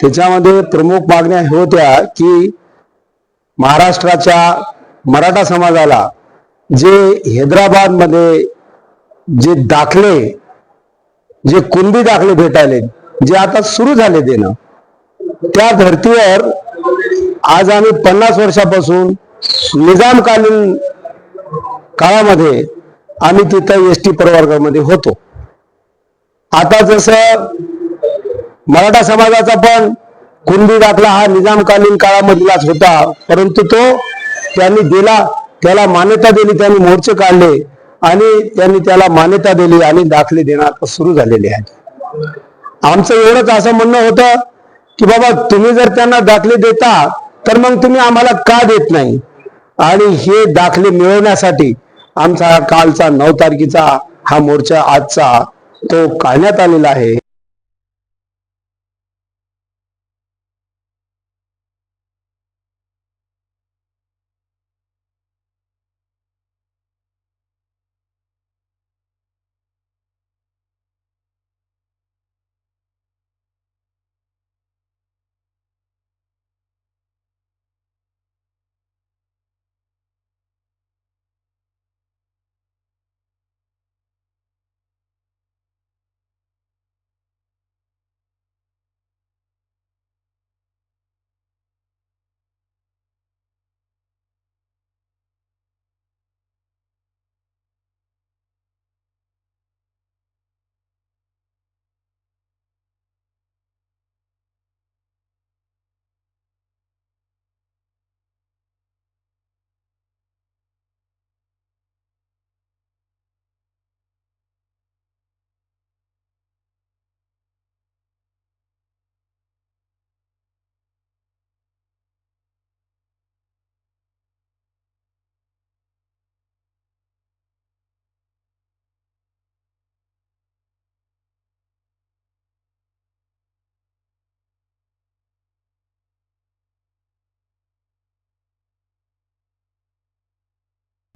त्याच्यामध्ये प्रमुख मागण्या हे होत्या की महाराष्ट्राच्या मराठा समाजाला जे हैदराबादमध्ये जे दाखले जे कुणबी दाखले भेटायले जे आता सुरू झाले देणं त्या धर्तीवर आज आम्ही पन्नास वर्षापासून निजामकालीन काळामध्ये आम्ही तिथं एस टी प्रवर्गामध्ये होतो. आता जसं मराठा समाजाचा पण कुणबी दाखला हा निजामकालीन काळामधलाच होता. परंतु तो त्यांनी दिला त्याला मान्यता दिली त्यांनी मोर्चे काढले आणि त्यांनी त्याला मान्यता दिली आणि दाखले देणं आता सुरू झालेले आहेत. आमचं एवढंच असं म्हणणं होतं की बाबा तुम्ही जर त्यांना दाखले देता तर मग तुम्ही आम्हाला का देत नाही? आणि हे दाखले मिळवण्यासाठी आमचा कालचा नऊ तारखेचा हा मोर्चा आजचा तो काढण्यात आलेला आहे.